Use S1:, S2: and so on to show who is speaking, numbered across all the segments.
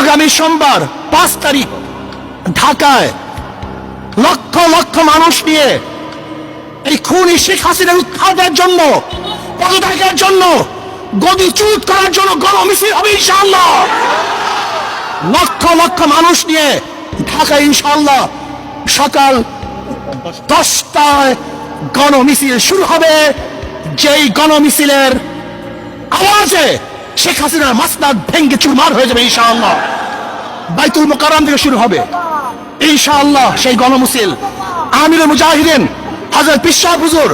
S1: আগামী সোমবার পাঁচ তারিখ ঢাকায় লক্ষ লক্ষ মানুষ নিয়ে এই খুনি শেখ হাসিনার উৎখাতের জন্য, পদত্যাগের জন্য, গদি চুট করার জন্য গণমিছিল হবে ইনশাআল্লাহ। লক্ষ লক্ষ মানুষ নিয়ে ঢাকা ইনশাআল্লাহ সকাল দশটায় গণমিছিল শুরু হবে। যেই গণমিছিলের আওয়াজে শেখ হাসিনার মাসনাদ ভেঙ্গে চুরমার হয়ে যাবে ইনশাআল্লাহ। বাইতুল মোকাররম থেকে শুরু হবে। ইনশাআল্লাহ সেই গণমুসিল। আমির মুজাহিদিন হাজার পিসা হুজুর,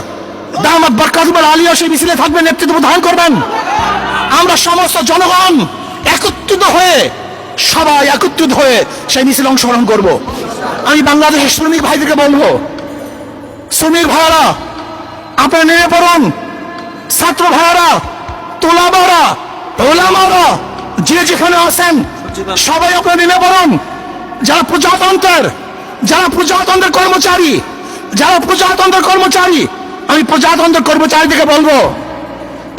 S1: দামাত বরকাতুল আলিয়া সেই মিছিলে থাকবেন, নেতৃত্ব প্রদান করবেন। আমরা সমস্ত জনগণ একত্রিত হয়ে, সবাই একত্রিত হয়ে সেই মিছিলে অংশগ্রহণ করব। আমি বাংলাদেশের শ্রমিক ভাইদেরকে বলব, শ্রমিক ভাইয়ারা, আপনারা নেমে পড়ুন। ছাত্র ভাইয়ারা তোলা ভাইয়ারা ওলামারা, যে যেখানে আছেন, সবাই আপনারা নেমে পড়ুন যারা প্রজাতন্ত্রের যারা প্রজাতন্ত্রের কর্মচারী, যারা প্রজাতন্ত্রের কর্মচারী, আমি প্রজাতন্ত্রের কর্মচারীদেরকে বলব,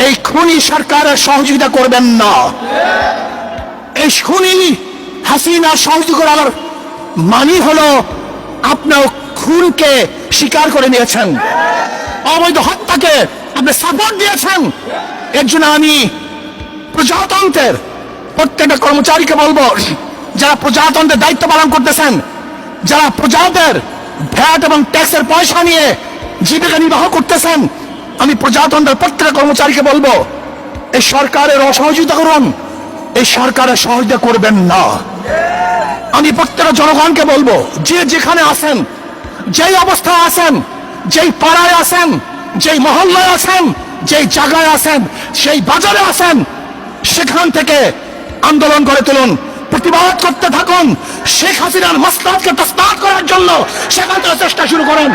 S1: এই খুনি সরকারের সহযোগিতা করবেন না। এই খুনি হাসিনা সহযোগিতা করার মানি হলো আপনার খুনকে স্বীকার করে নিয়েছেন। অবৈধ হত্যাকে আপনি সাপোর্ট দিয়েছেন। এর জন্য আমি প্রজাতন্ত্রের প্রত্যেকটা কর্মচারীকে বলব, যারা প্রজাতন্ত্রের দায়িত্ব পালন করতেছেন, যারা প্রজাদের ভ্যাট এবং ট্যাক্সের পয়সা নিয়ে জীবিকা নির্বাহ করতেছেন, আমি প্রজাতন্ত্রের প্রত্যেকটা কর্মচারীকে বলব, এই সরকারের অসহযোগিতা করুন, এই সরকারের সহযোগিতা করবেন না। আমি প্রত্যেকটা জনগণকে বলব, যে যেখানে আছেন, যেই অবস্থায় আছেন, যেই পাড়ায় আছেন, যেই মহল্লায় আছেন, যেই জায়গায় আছেন, সেই বাজারে আছেন সেখান থেকে আন্দোলন করে তুলুন, প্রতিবাদ করতে থাকুন। শেখ হাসিনার মসনাদকে তস্তাদ করার জন্য সেখান থেকে চেষ্টা শুরু করেন।